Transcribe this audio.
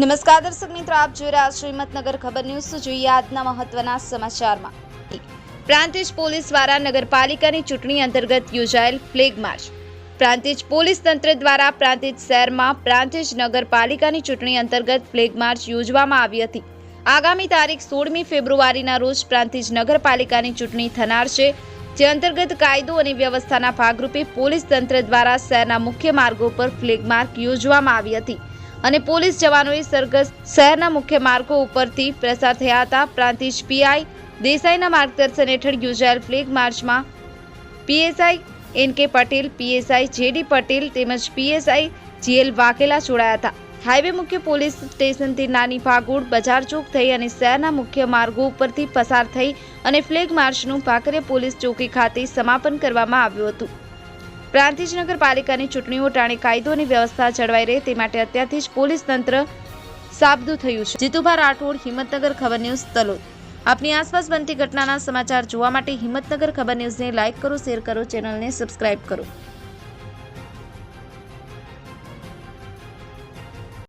નમસ્કાર દર્શક મિત્રો, આપ જોઈ રહ્યા છો હિંમતનગર ખબર ન્યૂઝ. જોઈએ આજના મહત્વના સમાચારમાં. પ્રાંતિજ પોલીસ દ્વારા નગરપાલિકાની ચૂંટણી અંતર્ગત યોજાયેલ ફ્લેગ માર્ચ. પ્રાંતિજ પોલીસ તંત્ર દ્વારા પ્રાંતિજ શહેરમાં પ્રાંતિજ નગરપાલિકાની ચૂંટણી અંતર્ગત ફ્લેગ માર્ચ યોજવામાં આવી હતી. આગામી તારીખ સોળમી ફેબ્રુઆરીના રોજ પ્રાંતિજ નગરપાલિકાની ચૂંટણી થનાર છે, જે અંતર્ગત કાયદો અને વ્યવસ્થાના ભાગરૂપે પોલીસ તંત્ર દ્વારા શહેરના મુખ્ય માર્ગો પર ફ્લેગ માર્ક યોજવામાં આવી હતી. અને પોલીસ જવાનોએ સરઘસ શહેરના મુખ્ય માર્ગો ઉપરથી પ્રસાર થયા હતા. પ્રાંતિજ પીઆઈ દેસાઈના માર્ગદર્શન હેઠળ યોજાયેલ ફ્લેગ માર્ચમાં પીએસઆઈ એન કે પટેલ, પીએસઆઈ જેડી પટેલ તેમજ પીએસઆઈ જીએલ વાઘેલા જોડાયા હતા. હાઈવે મુખ્ય પોલીસ સ્ટેશનથી નાની ભાગોળ, બજાર ચોક થઈ અને શહેરના મુખ્ય માર્ગો ઉપરથી પસાર થઈ અને ફ્લેગ માર્ચનું ભાકરે પોલીસ ચોકી ખાતે સમાપન કરવામાં આવ્યું હતું. પ્રાંતિજ નગરપાલિકાની ચૂંટણીઓ ટાણે કાયદો અને વ્યવસ્થા જળવાઈ રહે તે માટે અત્યારથી જ પોલીસ તંત્ર સાબદું થયું છે. જીતુભા રાઠોડ, હિંમતનગર ખબર ન્યૂઝ, તલોદ. આપની આસપાસ બનતી ઘટનાના સમાચાર જોવા માટે હિંમતનગર ખબર ન્યૂઝને લાઇક કરો, શેર કરો, ચેનલને સબસ્ક્રાઇબ કરો.